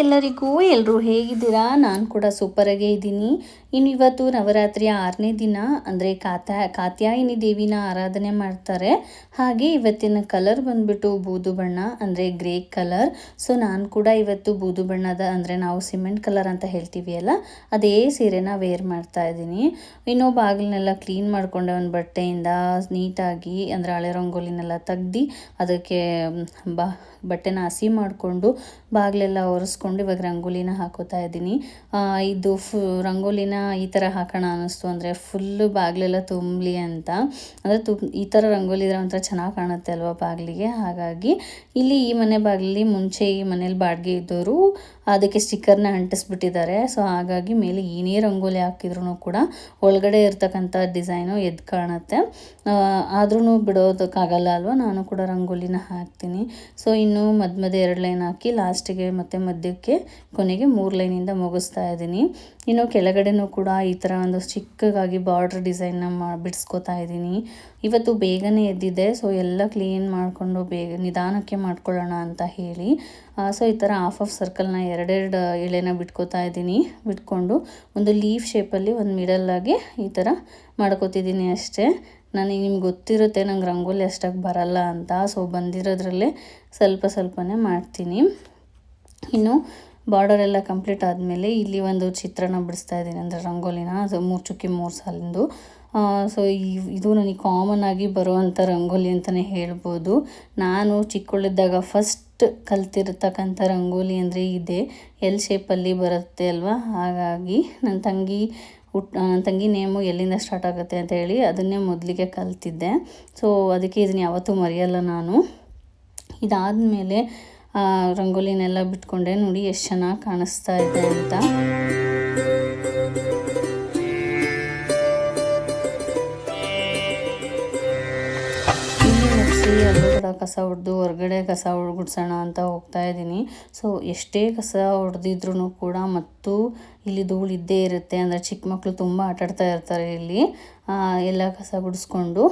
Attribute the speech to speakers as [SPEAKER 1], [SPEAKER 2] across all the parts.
[SPEAKER 1] ಎಲ್ಲರಿಗೂ ಎಲ್ಲರೂ ಹೇಗಿದ್ದೀರಾ? ನಾನು ಕೂಡ ಸೂಪರಾಗೇ ಇದ್ದೀನಿ. ಇನ್ನು ಇವತ್ತು ನವರಾತ್ರಿಯ ಆರನೇ ದಿನ, ಅಂದರೆ ಕಾತ್ಯಾ ಕಾತ್ಯಾಯಿನಿ ದೇವಿನ ಆರಾಧನೆ ಮಾಡ್ತಾರೆ. ಹಾಗೆ ಇವತ್ತಿನ ಕಲರ್ ಬಂದ್ಬಿಟ್ಟು ಬೂದು ಬಣ್ಣ, ಅಂದರೆ ಗ್ರೇ ಕಲರ್. ಸೊ, ನಾನು ಕೂಡ ಇವತ್ತು ಬೂದು ಬಣ್ಣದ, ಅಂದರೆ ನಾವು ಸಿಮೆಂಟ್ ಕಲರ್ ಅಂತ ಹೇಳ್ತೀವಿ ಅಲ್ಲ, ಅದೇ ಸೀರೆನ ವೇರ್ ಮಾಡ್ತಾ ಇದ್ದೀನಿ. ಇನ್ನು ಬಾಗಿಲನ್ನೆಲ್ಲ ಕ್ಲೀನ್ ಮಾಡಿಕೊಂಡೆ ಒಂದು ಬಟ್ಟೆಯಿಂದ ನೀಟಾಗಿ, ಅಂದರೆ ಹಳೆ ರಂಗೋಲಿನೆಲ್ಲ ತೆಗ್ದು, ಅದಕ್ಕೆ, ಬಾ ಬಟ್ಟೆನ ಹಸಿ ಮಾಡಿಕೊಂಡು ಬಾಗಿಲೆಲ್ಲ ಒರೆಸ್ಕೊಂಡು ಇವಾಗ ರಂಗೋಲಿನ ಹಾಕೋತಾ ಇದ್ದೀನಿ. ಇದು ಫು, ರಂಗೋಲಿನ ಈ ಥರ ಹಾಕೋಣ ಅನ್ನಿಸ್ತು ಅಂದರೆ ಫುಲ್ಲು ಬಾಗಿಲೆಲ್ಲ ತುಂಬಲಿ ಅಂತ. ಅಂದರೆ ತುಂಬ ಈ ಥರ ರಂಗೋಲಿ ಇದ್ರೆ ಒಂಥರ ಚೆನ್ನಾಗಿ ಕಾಣುತ್ತೆ ಅಲ್ವಾ ಬಾಗಿಲಿಗೆ? ಹಾಗಾಗಿ ಇಲ್ಲಿ ಈ ಮನೆ ಬಾಗಿಲಲ್ಲಿ ಮುಂಚೆ ಈ ಮನೇಲಿ ಬಾಡಿಗೆ ಇದ್ದವರು ಅದಕ್ಕೆ ಸ್ಟಿಕ್ಕರ್ನ ಅಂಟಿಸ್ಬಿಟ್ಟಿದ್ದಾರೆ. ಸೊ, ಹಾಗಾಗಿ ಮೇಲೆ ಏನೇ ರಂಗೋಲಿ ಹಾಕಿದ್ರು ಕೂಡ ಒಳಗಡೆ ಇರ್ತಕ್ಕಂಥ ಡಿಸೈನು ಎದ್ದು ಕಾಣುತ್ತೆ. ಆದ್ರೂ ಬಿಡೋದಕ್ಕಾಗಲ್ಲ ಅಲ್ವಾ? ನಾನು ಕೂಡ ರಂಗೋಲಿನ ಹಾಕ್ತೀನಿ. ಸೊ ಇನ್ನು ಮಧ್ಯ ಮಧ್ಯ ಎರಡು ಲೈನ್ ಹಾಕಿ ಲಾಸ್ಟಿಗೆ ಮತ್ತು ಮಧ್ಯಕ್ಕೆ ಕೊನೆಗೆ ಮೂರು ಲೈನಿಂದ ಮುಗಿಸ್ತಾ ಇದ್ದೀನಿ. ಇನ್ನು ಕೆಳಗಡೆನೂ ಕೂಡ ಈ ಥರ ಒಂದು ಚಿಕ್ಕಗಾಗಿ ಬಾರ್ಡ್ರ್ ಡಿಸೈನ್ನ ಮಾ ಬಿಡಿಸ್ಕೊತಾ ಇದ್ದೀನಿ. ಇವತ್ತು ಬೇಗನೆ ಎದ್ದಿದೆ, ಸೊ ಎಲ್ಲ ಕ್ಲೀನ್ ಮಾಡಿಕೊಂಡು ಬೇಗ ನಿಧಾನಕ್ಕೆ ಮಾಡ್ಕೊಳ್ಳೋಣ ಅಂತ ಹೇಳಿ. ಸೊ ಈ ಥರ ಹಾಫ್ ಆಫ್ ಸರ್ಕಲ್ನ ಎರಡೆರಡು ಎಳೆನ ಬಿಟ್ಕೋತಾ ಇದ್ದೀನಿ. ಬಿಟ್ಕೊಂಡು ಒಂದು ಲೀಫ್ ಶೇಪಲ್ಲಿ ಒಂದು ಮಿಡಲ್ಲಾಗಿ ಈ ಥರ ಮಾಡ್ಕೋತಿದ್ದೀನಿ ಅಷ್ಟೇ. ನನಗೆ ನಿಮ್ಗೆ ಗೊತ್ತಿರುತ್ತೆ, ನಂಗೆ ರಂಗೋಲಿ ಅಷ್ಟಾಗಿ ಬರಲ್ಲ ಅಂತ. ಸೊ ಬಂದಿರೋದ್ರಲ್ಲೇ ಸ್ವಲ್ಪ ಸ್ವಲ್ಪನೇ ಮಾಡ್ತೀನಿ. ಇನ್ನು ಬಾರ್ಡರ್ ಎಲ್ಲ ಕಂಪ್ಲೀಟ್ ಆದಮೇಲೆ ಇಲ್ಲಿ ಒಂದು ಚಿತ್ರನ ಬಿಡಿಸ್ತಾ ಇದ್ದೀನಿ, ಅಂದರೆ ರಂಗೋಲಿನ. ಅದು ಮೂರು ಚುಕ್ಕಿ ಮೂರು ಸಾಲಿಂದು. ಸೊ ಇದು ನನಗೆ ಕಾಮನ್ ಆಗಿ ಬರುವಂಥ ರಂಗೋಲಿ ಅಂತಲೇ ಹೇಳ್ಬೋದು. ನಾನು ಚಿಕ್ಕವಳಿದ್ದಾಗ ಫಸ್ಟ್ ಕಲ್ತಿರ್ತಕ್ಕಂಥ ರಂಗೋಲಿ ಅಂದರೆ ಇದೆ. ಎಲ್ ಶೇಪಲ್ಲಿ ಬರುತ್ತೆ ಅಲ್ವಾ? ಹಾಗಾಗಿ ನನ್ನ ತಂಗಿ ಹುಟ್ ತಂಗಿ ನೇಮು ಎಲ್ಲಿಂದ ಸ್ಟಾರ್ಟ್ ಆಗುತ್ತೆ ಅಂತ ಹೇಳಿ ಅದನ್ನೇ ಮೊದಲಿಗೆ ಕಲ್ತಿದ್ದೆ. ಸೊ ಅದಕ್ಕೆ ಇದನ್ನು ಯಾವತ್ತೂ ಮರೆಯಲ್ಲ ನಾನು. ಇದಾದಮೇಲೆ ರಂಗೋಲಿನೆಲ್ಲ ಬಿಟ್ಕೊಂಡೆ. ನೋಡಿ ಎಷ್ಟು ಚೆನ್ನಾಗಿ ಕಾಣಿಸ್ತಾ ಇದೆ ಅಂತ. ಕೂಡ ಕಸ ಹೊಡೆದು, ಹೊರಗಡೆ ಕಸ ಗುಡ್ಸೋಣ ಅಂತ ಹೋಗ್ತಾ ಇದ್ದೀನಿ. ಸೊ ಎಷ್ಟೇ ಕಸ ಹೊಡೆದಿದ್ರು ಕೂಡ ಮತ್ತು ಇಲ್ಲಿ ಧೂಳು ಇದ್ದೇ ಇರುತ್ತೆ. ಅಂದರೆ ಚಿಕ್ಕ ಮಕ್ಕಳು ತುಂಬ ಆಟಾಡ್ತಾ ಇರ್ತಾರೆ ಇಲ್ಲಿ. ಎಲ್ಲ ಕಸ ಗುಡಿಸ್ಕೊಂಡು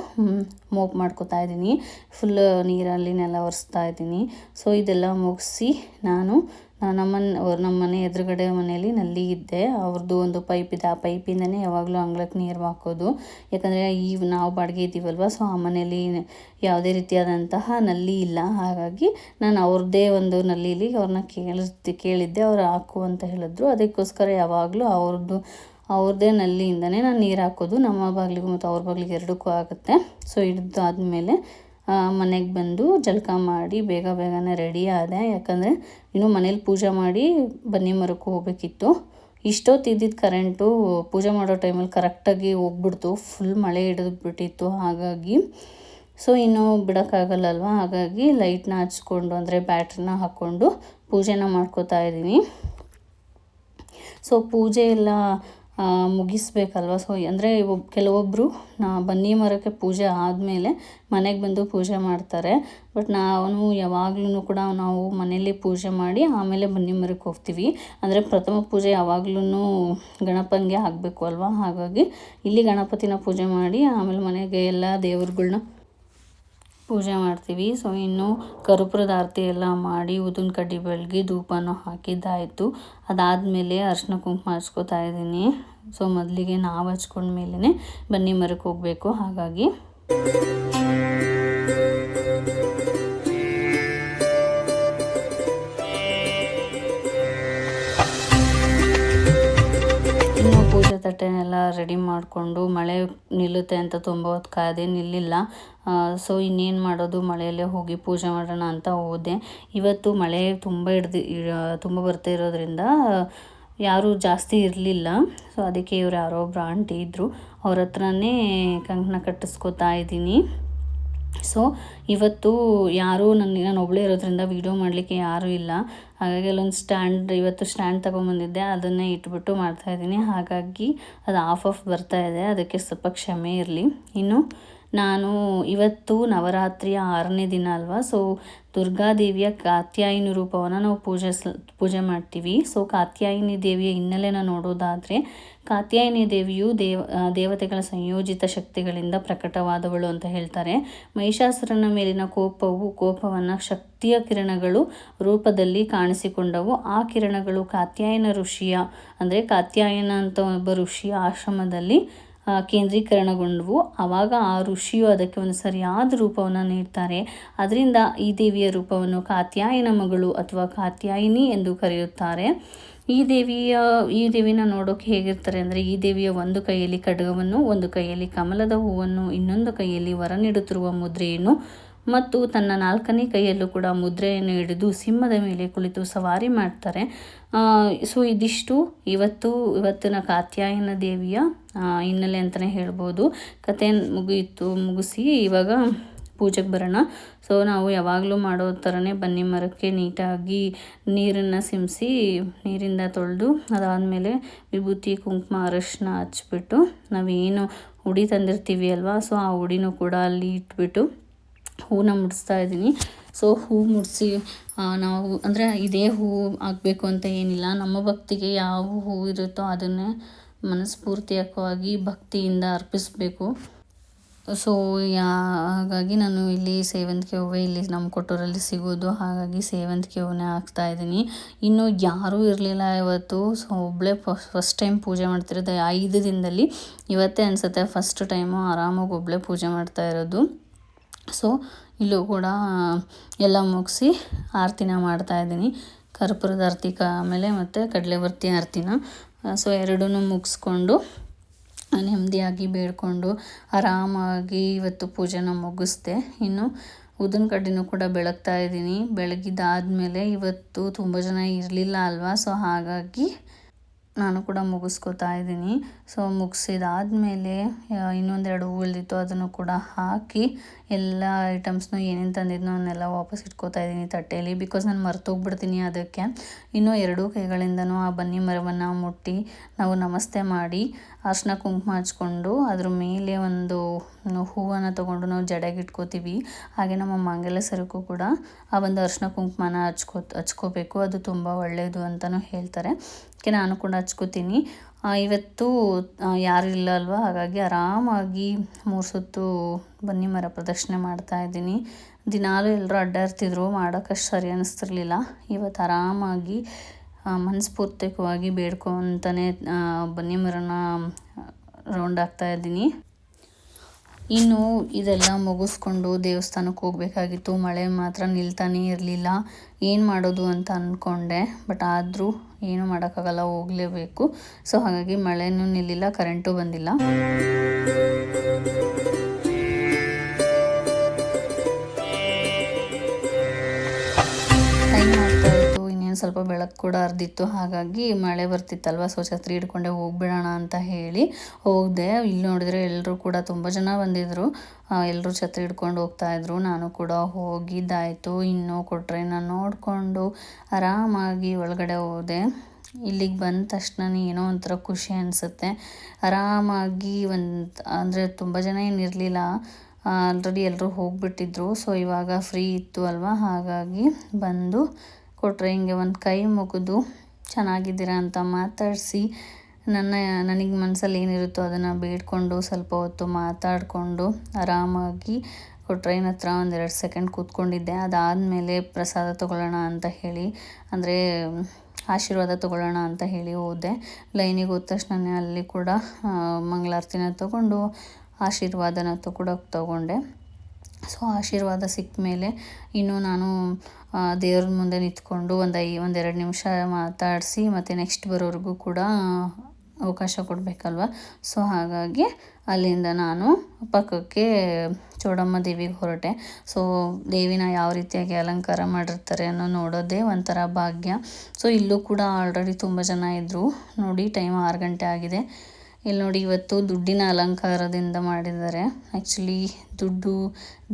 [SPEAKER 1] ಮೋಪ್ ಮಾಡ್ಕೋತಾ ಇದ್ದೀನಿ. ಫುಲ್ ನೀರಲ್ಲಿನೆಲ್ಲ ಒರೆಸ್ತಾ ಇದ್ದೀನಿ. ಸೊ ಇದೆಲ್ಲ ಮುಗಿಸಿ ನಾನು ನಮ್ಮನೆ ನಮ್ಮ ಮನೆ ಎದುರುಗಡೆ ಮನೆಯಲ್ಲಿ ನಲ್ಲಿ ಇದ್ದೆ. ಅವ್ರದ್ದು ಒಂದು ಪೈಪ್ ಇದೆ. ಆ ಪೈಪಿಂದನೇ ಯಾವಾಗಲೂ ಅಂಗ್ಳಕ್ಕೆ ನೀರು ಹಾಕೋದು. ಯಾಕಂದರೆ ಈ ನಾವು ಬಾಡಿಗೆ ಇದ್ದೀವಲ್ವ ಸೊ ಆ ಮನೆಯಲ್ಲಿ ಯಾವುದೇ ರೀತಿಯಾದಂತಹ ನಲ್ಲಿ ಇಲ್ಲ. ಹಾಗಾಗಿ ನಾನು ಅವ್ರದ್ದೇ ಒಂದು ನಲ್ಲಿಲಿ ಅವ್ರನ್ನ ಕೇಳಿರ್ತಿ ಕೇಳಿದ್ದೆ. ಅವ್ರು ಹಾಕು ಅಂತ ಹೇಳಿದ್ರು. ಅದಕ್ಕೋಸ್ಕರ ಯಾವಾಗಲೂ ಅವ್ರದ್ದು, ಅವ್ರದ್ದೇ ನಲ್ಲಿಯಿಂದನೇ ನಾನು ನೀರು ಹಾಕೋದು. ನಮ್ಮ ಬಾಗಿಲಿಗೂ ಮತ್ತು ಅವ್ರ ಬಾಗಿಲಿಗೆ ಎರಡಕ್ಕೂ ಆಗುತ್ತೆ. ಸೊ ಆದಮೇಲೆ ಮನೆಗೆ ಬಂದು ಜಲಕ ಮಾಡಿ ಬೇಗ ಬೇಗನೆ ರೆಡಿ ಆದೆ. ಯಾಕಂದರೆ, ಇನ್ನೂ ಮನೇಲಿ ಪೂಜೆ ಮಾಡಿ ಬನ್ನಿ ಮರಕ್ಕೂ ಹೋಗಬೇಕಿತ್ತು. ಇಷ್ಟೊತ್ತು ಇದ್ದಿದ್ದು ಕರೆಂಟು ಪೂಜೆ ಮಾಡೋ ಟೈಮಲ್ಲಿ ಕರೆಕ್ಟಾಗಿ ಹೋಗ್ಬಿಡ್ತು. ಫುಲ್ ಮಳೆ ಹಿಡಿದ್ಬಿಟ್ಟಿತ್ತು. ಹಾಗಾಗಿ ಸೊ ಇನ್ನೂ ಬಿಡೋಕ್ಕಾಗಲ್ಲಲ್ವ? ಹಾಗಾಗಿ ಲೈಟ್ನ ಹಚ್ಕೊಂಡು, ಅಂದರೆ ಬ್ಯಾಟ್ರಿನ ಹಾಕ್ಕೊಂಡು ಪೂಜೆನ ಮಾಡ್ಕೋತಾ ಇದ್ದೀನಿ. ಸೊ ಪೂಜೆ ಎಲ್ಲ ಮುಗಿಸ್ಬೇಕಲ್ವ? ಸೊ ಅಂದರೆ ಒಬ್ ಕೆಲವೊಬ್ಬರು ನಾ, ಬನ್ನಿ ಮರಕ್ಕೆ ಪೂಜೆ ಆದಮೇಲೆ ಮನೆಗೆ ಬಂದು ಪೂಜೆ ಮಾಡ್ತಾರೆ. ಬಟ್ ನಾವು ಯಾವಾಗ್ಲೂ ಕೂಡ ನಾವು ಮನೆಯಲ್ಲಿ ಪೂಜೆ ಮಾಡಿ ಆಮೇಲೆ ಬನ್ನಿ ಮರಕ್ಕೆ ಹೋಗ್ತೀವಿ. ಅಂದರೆ ಪ್ರಥಮ ಪೂಜೆ ಯಾವಾಗ್ಲೂ ಗಣಪನಿಗೆ ಆಗಬೇಕು ಅಲ್ವಾ? ಹಾಗಾಗಿ ಇಲ್ಲಿ ಗಣಪತಿನ ಪೂಜೆ ಮಾಡಿ ಆಮೇಲೆ ಮನೆಗೆ ಎಲ್ಲ ದೇವ್ರುಗಳ್ನ ಪೂಜೆ ಮಾಡ್ತೀವಿ. ಸೊ ಇನ್ನು ಕರ್ಪೂರದ ಆರತಿ ಎಲ್ಲ ಮಾಡಿ ಉದ್ದಿನ ಕಡ್ಡಿ ಬೆಳಗ್ಗೆ ಧೂಪನೂ ಹಾಕಿದ್ದಾಯಿತು. ಅದಾದಮೇಲೆ ಅರ್ಶಿನ ಕುಂಕುಮ ಹಚ್ಕೋತಾ ಇದ್ದೀನಿ. ಸೊ ಮೊದಲಿಗೆ ನಾವು ಹಚ್ಕೊಂಡ್ಮೇಲೆ ಬನ್ನಿ ಮರಕ್ಕೆ ಹೋಗಬೇಕು. ಹಾಗಾಗಿ ಪೂಜೆ ತಟ್ಟೆನೆಲ್ಲ ರೆಡಿ ಮಾಡಿಕೊಂಡು ಮಳೆ ನಿಲ್ಲುತ್ತೆ ಅಂತ ತುಂಬ ಹೊತ್ತು ಕಾದೆ ನಿಲ್ಲಿಲ್ಲ. ಸೊ ಇನ್ನೇನು ಮಾಡೋದು? ಮಳೆಯಲ್ಲೇ ಹೋಗಿ ಪೂಜೆ ಮಾಡೋಣ ಅಂತ ಹೋದೆ. ಇವತ್ತು ಮಳೆ ತುಂಬ ಹಿಡ್ದು ತುಂಬ ಬರ್ತಾ ಇರೋದ್ರಿಂದ ಯಾರೂ ಜಾಸ್ತಿ ಇರಲಿಲ್ಲ. ಸೊ ಅದಕ್ಕೆ ಇವ್ರು ಯಾರೋ ಒಬ್ರು ಆಂಟಿ ಇದ್ದರು ಅವ್ರ ಹತ್ರನೇ ಕಂಕಣ ಕಟ್ಟಿಸ್ಕೊತಾ ಇದ್ದೀನಿ. ಸೊ ಇವತ್ತು ಯಾರೂ ನನಗೆ ನಾನು ಒಬ್ಬಳೇ ಇರೋದ್ರಿಂದ ವೀಡಿಯೋ ಮಾಡಲಿಕ್ಕೆ ಯಾರೂ ಇಲ್ಲ. ಹಾಗಾಗಿ ಅಲ್ಲೊಂದು ಸ್ಟ್ಯಾಂಡ್ ಇವತ್ತು ಸ್ಟ್ಯಾಂಡ್ ತೊಗೊಂಬಂದಿದ್ದೆ. ಅದನ್ನೇ ಇಟ್ಬಿಟ್ಟು ಮಾಡ್ತಾಯಿದ್ದೀನಿ ಹಾಗಾಗಿ ಅದು ಆಫ್ ಆಫ್ ಬರ್ತಾ ಇದೆ. ಅದಕ್ಕೆ ಸ್ವಲ್ಪ ಕ್ಷಮೆ ಇರಲಿ. ಇನ್ನು ನಾನು ಇವತ್ತು ನವರಾತ್ರಿಯ ಆರನೇ ದಿನ ಅಲ್ವಾ? ಸೊ ದುರ್ಗಾದೇವಿಯ ಕಾತ್ಯಾಯಿನಿ ರೂಪವನ್ನು ನಾವು ಪೂಜೆ ಪೂಜೆ ಮಾಡ್ತೀವಿ. ಸೊ ಕಾತ್ಯಾಯಿನಿ ದೇವಿಯ ಹಿನ್ನೆಲೆನ ನೋಡೋದಾದರೆ, ಕಾತ್ಯಾಯಿನಿ ದೇವಿಯು ದೇವ ದೇವತೆಗಳ ಸಂಯೋಜಿತ ಶಕ್ತಿಗಳಿಂದ ಪ್ರಕಟವಾದವಳು ಅಂತ ಹೇಳ್ತಾರೆ. ಮಹಿಷಾಸುರನ ಮೇಲಿನ ಕೋಪವು, ಕೋಪವನ್ನು ಶಕ್ತಿಯ ಕಿರಣಗಳು ರೂಪದಲ್ಲಿ ಕಾಣಿಸಿಕೊಂಡವು. ಆ ಕಿರಣಗಳು ಕಾತ್ಯಾಯನ ಋಷಿಯ, ಅಂದರೆ ಕಾತ್ಯಾಯನ ಅಂತ ಒಬ್ಬ ಋಷಿಯ ಆಶ್ರಮದಲ್ಲಿ ಕೇಂದ್ರೀಕರಣಗೊಂಡವು. ಆವಾಗ ಆ ಋಷಿಯು ಅದಕ್ಕೆ ಒಂದು ಸರಿಯಾದ ರೂಪವನ್ನು ನೀಡ್ತಾರೆ. ಅದರಿಂದ ಈ ದೇವಿಯ ರೂಪವನ್ನು ಕಾತ್ಯಾಯನ ಮಗಳು ಅಥವಾ ಕಾತ್ಯಾಯಿನಿ ಎಂದು ಕರೆಯುತ್ತಾರೆ. ಈ ದೇವಿಯ, ಈ ದೇವಿನ ನೋಡೋಕೆ ಹೇಗಿರ್ತಾರೆ ಅಂದರೆ ಈ ದೇವಿಯ ಒಂದು ಕೈಯಲ್ಲಿ ಖಡ್ಗವನ್ನು, ಒಂದು ಕೈಯಲ್ಲಿ ಕಮಲದ ಹೂವನ್ನು, ಇನ್ನೊಂದು ಕೈಯಲ್ಲಿ ವರ ನೀಡುತ್ತಿರುವ ಮುದ್ರೆಯನ್ನು ಮತ್ತು ತನ್ನ ನಾಲ್ಕನೇ ಕೈಯಲ್ಲೂ ಕೂಡ ಮುದ್ರೆಯನ್ನು ಹಿಡಿದು ಸಿಂಹದ ಮೇಲೆ ಕುಳಿತು ಸವಾರಿ ಮಾಡ್ತಾರೆ. ಸೊ ಇದಿಷ್ಟು. ಇವತ್ತು, ಇವತ್ತಿನ ಕಾತ್ಯಾಯನ ದೇವಿಯ ಹಿನ್ನೆಲೆ ಅಂತಲೇ ಹೇಳ್ಬೋದು. ಕತೆ ಮುಗಿಯಿತು, ಮುಗಿಸಿ ಇವಾಗ ಪೂಜೆಗೆ ಬರೋಣ. ಸೊ ನಾವು ಯಾವಾಗಲೂ ಮಾಡೋ ಥರನೇ ಬನ್ನಿ ಮರಕ್ಕೆ ನೀಟಾಗಿ ನೀರನ್ನು ಸಿಮಿಸಿ ನೀರಿಂದ ತೊಳೆದು ಅದಾದಮೇಲೆ ವಿಭೂತಿ, ಕುಂಕುಮ, ಅರಶಿನ ಹಚ್ಬಿಟ್ಟು ನಾವೇನು ಉಡಿ ತಂದಿರ್ತೀವಿ ಅಲ್ವಾ? ಸೊ ಆ ಉಡಿನೂ ಕೂಡ ಅಲ್ಲಿ ಇಟ್ಬಿಟ್ಟು ಹೂನ ಮುಡಿಸ್ತಾ ಇದ್ದೀನಿ. ಸೊ ಹೂ ಮುಡಿಸಿ ನಾವು ಅಂದರೆ ಇದೇ ಹೂವು ಆಗಬೇಕು ಅಂತ ಏನಿಲ್ಲ. ನಮ್ಮ ಭಕ್ತಿಗೆ ಯಾವ ಹೂ ಇರುತ್ತೋ ಅದನ್ನೇ ಮನಸ್ಫೂರ್ತಿಯಕವಾಗಿ ಭಕ್ತಿಯಿಂದ ಅರ್ಪಿಸಬೇಕು. ಸೊ ಯಾ, ಹಾಗಾಗಿ ನಾನು ಇಲ್ಲಿ ಸೇವಂತಿಗೆ ಹೂವೇ ಇಲ್ಲಿ ನಮ್ಮ ಕೊಟ್ಟೂರಲ್ಲಿ ಸಿಗೋದು. ಹಾಗಾಗಿ ಸೇವಂತಿಗೆ ಹೂವನ್ನೇ ಹಾಕ್ತಾ ಇದ್ದೀನಿ. ಇನ್ನು ಯಾರೂ ಇರಲಿಲ್ಲ ಇವತ್ತು ಸೊ ಒಬ್ಬಳೇ ಫಸ್ಟ್ ಟೈಮ್ ಪೂಜೆ ಮಾಡ್ತಿರೋದು ಐದು ದಿನದಲ್ಲಿ. ಇವತ್ತೇ ಅನಿಸುತ್ತೆ ಫಸ್ಟ್ ಟೈಮು ಆರಾಮಾಗಿ ಒಬ್ಬಳೇ ಪೂಜೆ ಮಾಡ್ತಾ ಇರೋದು. ಸೊ ಇಲ್ಲೂ ಕೂಡ ಎಲ್ಲ ಮುಗಿಸಿ ಆರತಿನ ಮಾಡ್ತಾಯಿದ್ದೀನಿ ಕರ್ಪೂರದ ಆರತಿ ಆಮೇಲೆ ಮತ್ತು ಕಡಲೆಬರ್ತಿ ಆರತಿನ. ಸೊ ಎರಡೂ ಮುಗಿಸ್ಕೊಂಡು ನೆಮ್ಮದಿಯಾಗಿ ಬೇಡಿಕೊಂಡು, ಆರಾಮಾಗಿ ಇವತ್ತು ಪೂಜೆನ ಮುಗಿಸ್ದೆ. ಇನ್ನು ಉದ್ದಿನ ಕಡ್ಡಿನೂ ಕೂಡ ಬೆಳಗ್ತಾ ಇದ್ದೀನಿ. ಬೆಳಗಿದ್ದಾದಮೇಲೆ ಇವತ್ತು ತುಂಬ ಜನ ಇರಲಿಲ್ಲ ಅಲ್ವಾ ಸೊ ಹಾಗಾಗಿ ನಾನು ಕೂಡ ಮುಗಿಸ್ಕೊತಾ ಇದ್ದೀನಿ. ಸೊ ಮುಗಿಸಿದಾದ್ಮೇಲೆ ಇನ್ನೊಂದೆರಡು ಹೂ ಉಳಿದಿತ್ತು ಅದನ್ನು ಕೂಡ ಹಾಕಿ, ಎಲ್ಲ ಐಟಮ್ಸ್ನು ಏನೇನು ತಂದಿದ್ನೋ ಅದನ್ನೆಲ್ಲ ವಾಪಸ್ ಇಟ್ಕೋತಾ ಇದ್ದೀನಿ ತಟ್ಟೆಯಲ್ಲಿ. ಬಿಕಾಸ್ ನಾನು ಮರ್ತೋಗ್ಬಿಡ್ತೀನಿ ಅದಕ್ಕೆ. ಇನ್ನೂ ಎರಡೂ ಕೈಗಳಿಂದನೂ ಆ ಬನ್ನಿ ಮರವನ್ನು ಮುಟ್ಟಿ, ನಾವು ನಮಸ್ತೆ ಮಾಡಿ ಅರ್ಶಿನ ಕುಂಕುಮ ಹಚ್ಕೊಂಡು ಅದ್ರ ಮೇಲೆ ಒಂದು ಹೂವನ್ನು ತಗೊಂಡು ನಾವು ಜಡೆಗೆ ಇಟ್ಕೋತೀವಿ. ಹಾಗೆ ನಮ್ಮ ಮಂಗಲ ಸರಕು ಕೂಡ ಆ ಒಂದು ಅರ್ಶಿನ ಕುಂಕುಮನ ಹಚ್ಕೋ, ಹಚ್ಕೋಬೇಕು. ಅದು ತುಂಬ ಒಳ್ಳೆಯದು ಅಂತಲೂ ಹೇಳ್ತಾರೆ. ಅದಕ್ಕೆ ನಾನು ಕೂಡ ಹಚ್ಕೋತೀನಿ. ಇವತ್ತು ಯಾರು ಇಲ್ಲ ಅಲ್ವಾ? ಹಾಗಾಗಿ ಆರಾಮಾಗಿ ಮೂರು ಸುತ್ತು ಬನ್ನಿ ಮರ ಪ್ರದಕ್ಷಿಣೆ ಮಾಡ್ತಾ ಇದ್ದೀನಿ. ದಿನಾಲೂ ಎಲ್ಲರೂ ಅಡ್ಡಾಡ್ತಿದ್ರು ಮಾಡೋಕ್ಕಷ್ಟು ಸರಿ ಅನ್ನಿಸ್ತಿರ್ಲಿಲ್ಲ ಇವತ್ತು ಆರಾಮಾಗಿ ಮನಸ್ಫೂರ್ತಿಕವಾಗಿ ಬೇಡ್ಕೊತಾನೆ ಬನ್ನಿ ಮರನ ರೌಂಡ್ ಆಗ್ತಾ ಇದ್ದೀನಿ. ಇನ್ನು ಇದೆಲ್ಲ ಮುಗಿಸ್ಕೊಂಡು ದೇವಸ್ಥಾನಕ್ಕೆ ಹೋಗಬೇಕಾಗಿತ್ತು. ಮಳೆ ಮಾತ್ರ ನಿಲ್ತಾನೇ ಇರಲಿಲ್ಲ. ಏನು ಮಾಡೋದು ಅಂತ ಅಂದ್ಕೊಂಡೆ ಬಟ್ ಆದರೂ ಏನೂ ಮಾಡೋಕ್ಕಾಗಲ್ಲ, ಹೋಗಲೇಬೇಕು. ಸೊ ಹಾಗಾಗಿ ಮಳೆನೂ ನಿಲ್ಲಿಲ್ಲ ಕರೆಂಟು ಬಂದಿಲ್ಲ. ಸ್ವಲ್ಪ ಬೆಳಕು ಕೂಡ ಅರ್ದಿತ್ತು ಹಾಗಾಗಿ ಮಳೆ ಬರ್ತಿತ್ತಲ್ವ? ಸೊ ಛತ್ರಿ ಹಿಡ್ಕೊಂಡೆ ಹೋಗ್ಬಿಡೋಣ ಅಂತ ಹೇಳಿ ಹೋದೆ ಇಲ್ಲಿ ನೋಡಿದ್ರೆ ಎಲ್ಲರೂ ಕೂಡ ತುಂಬ ಜನ ಬಂದಿದ್ದರು ಎಲ್ಲರೂ ಛತ್ರಿ ಹಿಡ್ಕೊಂಡು ಹೋಗ್ತಾಯಿದ್ರು ನಾನು ಕೂಡ ಹೋಗಿದ್ದಾಯಿತು. ಇನ್ನೂ ಕೊಟ್ಟರೆ ನಾನು ನೋಡಿಕೊಂಡು ಆರಾಮಾಗಿ ಒಳಗಡೆ ಹೋದೆ. ಇಲ್ಲಿಗೆ ಬಂದ ತಕ್ಷಣ ಏನೋ ಒಂಥರ ಖುಷಿ ಅನಿಸುತ್ತೆ. ಆರಾಮಾಗಿ ಒಂದು, ಅಂದರೆ ತುಂಬ ಜನ ಏನಿರಲಿಲ್ಲ ಆಲ್ರೆಡಿ ಎಲ್ಲರೂ ಹೋಗಿಬಿಟ್ಟಿದ್ರು. ಸೊ ಇವಾಗ ಫ್ರೀ ಇತ್ತು ಅಲ್ವಾ? ಹಾಗಾಗಿ ಬಂದು ಕೊಟ್ಟರೆ ಹಿಂಗೆ ಒಂದು ಕೈ ಮುಗಿದು ಚೆನ್ನಾಗಿದ್ದೀರಾ ಅಂತ ಮಾತಾಡಿಸಿ ನನ್ನ, ನನಗೆ ಮನಸ್ಸಲ್ಲಿ ಏನಿರುತ್ತೋ ಅದನ್ನು ಬೇಡಿಕೊಂಡು ಸ್ವಲ್ಪ ಹೊತ್ತು ಮಾತಾಡಿಕೊಂಡು ಆರಾಮಾಗಿ ಟ್ರೈನ್ ಹತ್ರ ಒಂದೆರಡು ಸೆಕೆಂಡ್ ಕೂತ್ಕೊಂಡಿದ್ದೆ. ಅದಾದಮೇಲೆ ಪ್ರಸಾದ ತೊಗೊಳ್ಳೋಣ ಅಂತ ಹೇಳಿ, ಅಂದರೆ ಆಶೀರ್ವಾದ ತೊಗೊಳ್ಳೋಣ ಅಂತ ಹೇಳಿ ಹೋದೆ. ಲೈನಿಗೆ ಹೋದ ತಕ್ಷಣ ಅಲ್ಲಿ ಕೂಡ ಮಂಗಳಾರತಿನ ತೊಗೊಂಡು ಆಶೀರ್ವಾದನ ಕೂಡ ತೊಗೊಂಡೆ. ಸೊ ಆಶೀರ್ವಾದ ಸಿಕ್ಕ ಮೇಲೆ ಇನ್ನೂ ನಾನು ದೇವ್ರ ಮುಂದೆ ನಿಂತ್ಕೊಂಡು ಒಂದು ಐ, ಒಂದೆರಡು ನಿಮಿಷ ಮಾತಾಡಿಸಿ ಮತ್ತು ನೆಕ್ಸ್ಟ್ ಬರೋರಿಗೂ ಕೂಡ ಅವಕಾಶ ಕೊಡಬೇಕಲ್ವ? ಸೊ ಹಾಗಾಗಿ ಅಲ್ಲಿಂದ ನಾನು ಪಕ್ಕಕ್ಕೆ ಚೋಡಮ್ಮ ದೇವಿಗೆ ಹೊರಟೆ. ಸೊ ದೇವಿನ ಯಾವ ರೀತಿಯಾಗಿ ಅಲಂಕಾರ ಮಾಡಿರ್ತಾರೆ ಅನ್ನೋ ನೋಡೋದೇ ಒಂಥರ ಭಾಗ್ಯ. ಸೊ ಇಲ್ಲೂ ಕೂಡ ಆಲ್ರೆಡಿ ತುಂಬ ಜನ ಇದ್ದರು ನೋಡಿ ಟೈಮ್ ಆರು ಗಂಟೆ ಆಗಿದೆ. ಇಲ್ಲಿ ನೋಡಿ ಇವತ್ತು ದುಡ್ಡಿನ ಅಲಂಕಾರದಿಂದ ಮಾಡಿದ್ದಾರೆ. ಆ್ಯಕ್ಚುಲಿ ದುಡ್ಡು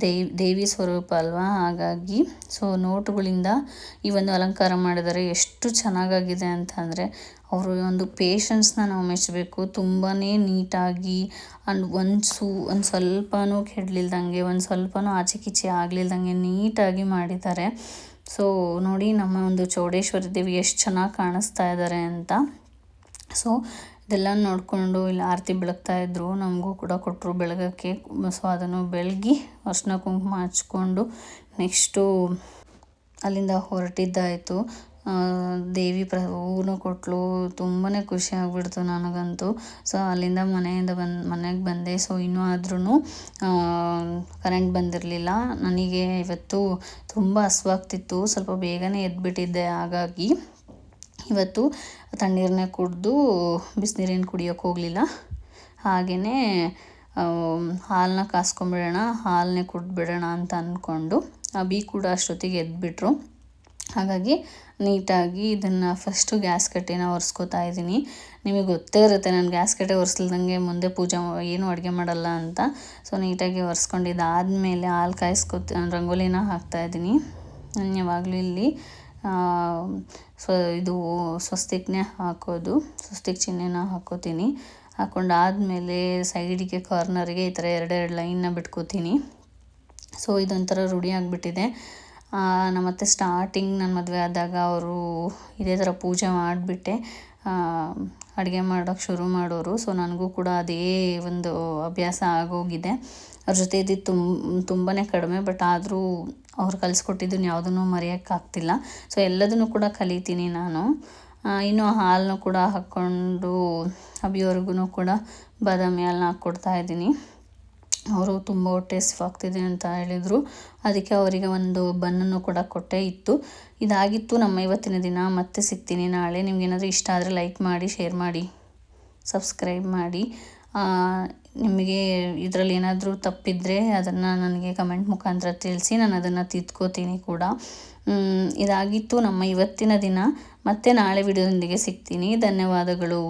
[SPEAKER 1] ದೇವಿ ದೇವಿ ಸ್ವರೂಪ ಅಲ್ವಾ? ಹಾಗಾಗಿ ಸೊ ನೋಟುಗಳಿಂದ ಈ ಒಂದು ಅಲಂಕಾರ ಮಾಡಿದ್ದಾರೆ ಎಷ್ಟು ಚೆನ್ನಾಗಾಗಿದೆ ಅಂತ ಅಂದರೆ ಅವರು ಒಂದು ಪೇಷನ್ಸ್ನ ನಾವು ಮೆಚ್ಚಬೇಕು. ತುಂಬಾ ನೀಟಾಗಿ ಅಂಡ್ ಒಂದು ಸೂ, ಒಂದು ಸ್ವಲ್ಪನೂ ಕೆಡ್ಲಿಲ್ದಂಗೆ, ಒಂದು ಸ್ವಲ್ಪನೂ ಆಚೆ ಕೀಚೆ ಆಗಲಿಲ್ದಂಗೆ ನೀಟಾಗಿ ಮಾಡಿದ್ದಾರೆ. ಸೊ ನೋಡಿ ನಮ್ಮ ಒಂದು ಚೌಡೇಶ್ವರಿ ದೇವಿ ಎಷ್ಟು ಚೆನ್ನಾಗಿ ಕಾಣಿಸ್ತಾ ಇದ್ದಾರೆ ಅಂತ. ಸೊ ಇದೆಲ್ಲ ನೋಡಿಕೊಂಡು ಇಲ್ಲಿ ಆರತಿ ಬೆಳಗ್ತಾ ಇದ್ದರು ನಮಗೂ ಕೂಡ ಕೊಟ್ಟರು ಬೆಳಗಕ್ಕೆ ಸೊ ಅದನ್ನು ಬೆಳಗಿ ಅರ್ಶಿನ ಕುಂಕುಮ ಹಚ್ಕೊಂಡು ನೆಕ್ಸ್ಟು ಅಲ್ಲಿಂದ ಹೊರಟಿದ್ದಾಯಿತು. ದೇವಿ ಪ್ರ ಹೂವು ಕೊಟ್ಟಳು ತುಂಬಾ ಖುಷಿ ಆಗಿಬಿಡ್ತು ನನಗಂತೂ. ಸೊ ಅಲ್ಲಿಂದ ಮನೆಯಿಂದ ಬಂದು, ಮನೆಗೆ ಬಂದೆ. ಸೊ ಇನ್ನೂ ಆದ್ರೂ ಕರೆಂಟ್ ಬಂದಿರಲಿಲ್ಲ. ನನಗೆ ಇವತ್ತು ತುಂಬ ಹಸುವಾಗ್ತಿತ್ತು. ಸ್ವಲ್ಪ ಬೇಗನೆ ಎದ್ಬಿಟ್ಟಿದ್ದೆ ಹಾಗಾಗಿ. ಇವತ್ತು ತಣ್ಣೀರನ್ನೇ ಕುಡಿದು ಬಿಸಿನೀರೇನು ಕುಡಿಯೋಕ್ಕೆ ಹೋಗಲಿಲ್ಲ. ಹಾಗೆಯೇ ಹಾಲನ್ನ ಕಾಸ್ಕೊಂಬಿಡೋಣ, ಹಾಲನ್ನೇ ಕುಡಿದ್ಬಿಡೋಣ ಅಂತ ಅಂದ್ಕೊಂಡು ಅಭಿ ಕೂಡ ಅಷ್ಟೊತ್ತಿಗೆ ಎದ್ಬಿಟ್ರು. ಹಾಗಾಗಿ ನೀಟಾಗಿ ಇದನ್ನು ಫಸ್ಟು ಗ್ಯಾಸ್ ಕಟ್ಟೆನ ಒರೆಸ್ಕೊತಾ ಇದ್ದೀನಿ. ನಿಮಗೆ ಗೊತ್ತೇ ಇರುತ್ತೆ, ನಾನು ಗ್ಯಾಸ್ ಕಟ್ಟೆ ಒರೆಸ್ಲ್ದಂಗೆ ಮುಂದೆ ಪೂಜೆ ಏನು ಅಡುಗೆ ಮಾಡಲ್ಲ ಅಂತ. ಸೊ ನೀಟಾಗಿ ಒರೆಸ್ಕೊಂಡಿದ್ದಾದಮೇಲೆ ಹಾಲು ಕಾಯಿಸ್ಕೊತ, ರಂಗೋಲಿನ ಹಾಕ್ತಾಯಿದ್ದೀನಿ ನಾನು ಯಾವಾಗಲೂ ಇಲ್ಲಿ. ಸ್ವ ಇದು ಸ್ವಸ್ತಿಕ್ನೇ ಹಾಕೋದು, ಸ್ವಸ್ತಿಕ್ ಚಿಹ್ನೆನ ಹಾಕೋತೀನಿ. ಹಾಕೊಂಡಾದಮೇಲೆ ಸೈಡಿಗೆ ಕಾರ್ನರ್ಗೆ ಈ ಥರ ಎರಡೆರಡು ಲೈನ್ನ ಬಿಟ್ಕೋತೀನಿ. ಸೊ ಇದೊಂಥರ ರೂಢಿ ಆಗಿಬಿಟ್ಟಿದೆ. ನಮ್ಮತ್ತೆ ಸ್ಟಾರ್ಟಿಂಗ್ ನನ್ನ ಮದುವೆ ಆದಾಗ ಅವರು ಇದೇ ಥರ ಪೂಜೆ ಮಾಡಿಬಿಟ್ಟೆ. ಅಡುಗೆ ಮಾಡೋಕ್ಕೆ ಶುರು ಮಾಡೋರು. ಸೊ ನನಗೂ ಕೂಡ ಅದೇ ಒಂದು ಅಭ್ಯಾಸ ಆಗೋಗಿದೆ. ಅವ್ರ ಜೊತೆ ಇದ್ದಿದ್ದು ತುಂಬ ತುಂಬಾ ಕಡಿಮೆ ಬಟ್ ಆದರೂ ಅವ್ರು ಕಲಿಸ್ಕೊಟ್ಟಿದ್ದನ್ನು ಯಾವುದನ್ನು ಮರೆಯೋಕ್ಕಾಗ್ತಿಲ್ಲ. ಸೊ ಎಲ್ಲದನ್ನು ಕೂಡ ಕಲಿತೀನಿ ನಾನು. ಇನ್ನು ಹಾಲನ್ನು ಕೂಡ ಹಾಕ್ಕೊಂಡು ಅಭಿಯವ್ರಿಗೂ ಕೂಡ ಬಾದಾಮಿ ಹಾಲನ್ನ ಹಾಕ್ಕೊಡ್ತಾ ಇದ್ದೀನಿ. ಅವರು ತುಂಬ ಹೊಟ್ಟೆ ಹಸಿವಾಗ್ತಿದೆ ಅಂತ ಹೇಳಿದರು. ಅದಕ್ಕೆ ಅವರಿಗೆ ಒಂದು ಬನ್ನನ್ನು ಕೂಡ ಕೊಟ್ಟೇ ಇತ್ತು. ಇದಾಗಿತ್ತು ನಮ್ಮ ಇವತ್ತಿನ ದಿನ. ಮತ್ತೆ ಸಿಗ್ತೀನಿ ನಾಳೆ. ನಿಮಗೇನಾದರೂ ಇಷ್ಟ ಆದರೆ ಲೈಕ್ ಮಾಡಿ ಶೇರ್ ಮಾಡಿ ಸಬ್ಸ್ಕ್ರೈಬ್ ಮಾಡಿ. ನಿಮಗೆ ಇದರಲ್ಲಿ ಏನಾದರೂ ತಪ್ಪಿದರೆ ಅದನ್ನು ನನಗೆ ಕಮೆಂಟ್ ಮುಖಾಂತರ ತಿಳಿಸಿ. ನಾನು ಅದನ್ನು ತಿದ್ಕೋತೀನಿ ಕೂಡ. ಇದಾಗಿತ್ತು ನಮ್ಮ ಇವತ್ತಿನ ದಿನ. ಮತ್ತೆ ನಾಳೆ ವಿಡಿಯೋದೊಂದಿಗೆ ಸಿಗ್ತೀನಿ. ಧನ್ಯವಾದಗಳು.